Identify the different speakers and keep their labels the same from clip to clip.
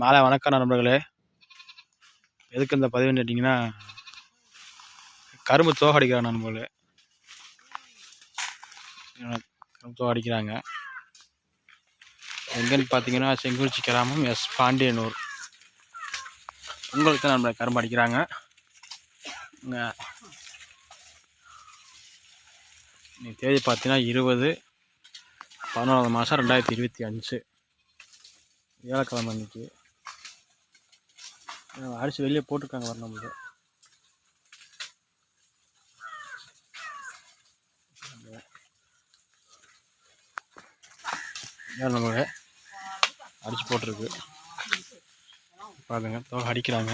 Speaker 1: மாலை வணக்கம் நண்பர்களே. எதுக்கு இந்த பதிவுன்னு கேட்டிங்கன்னா கரும்பு தோகை அடிக்கிறாங்க நண்பர்களே. கரும்பு தோகை அடிக்கிறாங்க எங்கன்னு பார்த்தீங்கன்னா செங்குறிச்சி கிராமம் எஸ் பாண்டியனூர். உங்களுக்கு தான் நண்பர்களே கரும்பு அடிக்கிறாங்க. இங்கே இன்னைக்கு தேதி பார்த்தீங்கன்னா இருபது பதினோராவது மாதம் ரெண்டாயிரத்தி இருபத்தி அஞ்சு. வியாழக்கிழமை அன்றைக்கி அரிசி வெளியே போட்டிருக்காங்க வர நம்மளுக்கு இதான் நம்மளுக்கு அடிச்சு போட்டிருக்கு. பாருங்க தோகை அடிக்கிறாங்க.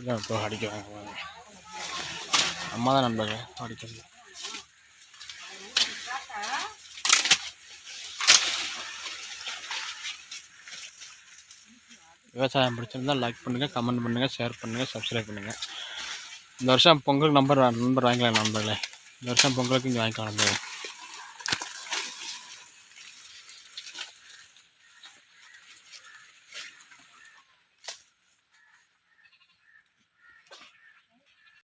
Speaker 1: இதான் தோகை அடிக்கிறாங்க பாருங்க. அம்மா தான் நண்பர்கள் அடிக்கிறது விவசாயம் பிடிச்சிருந்தா லைக் பண்ணுங்கள் கமெண்ட் பண்ணுங்கள் ஷேர் பண்ணுங்கள் சப்ஸ்கிரைப் பண்ணுங்கள் இந்த வருஷம் பொங்கல் நம்பர் நம்பர் வாங்கிக்கலாம் நண்பர்களே. இந்த வருஷம் பொங்கலுக்கு இங்கே வாங்கிக்கலாம் நண்பர்களே.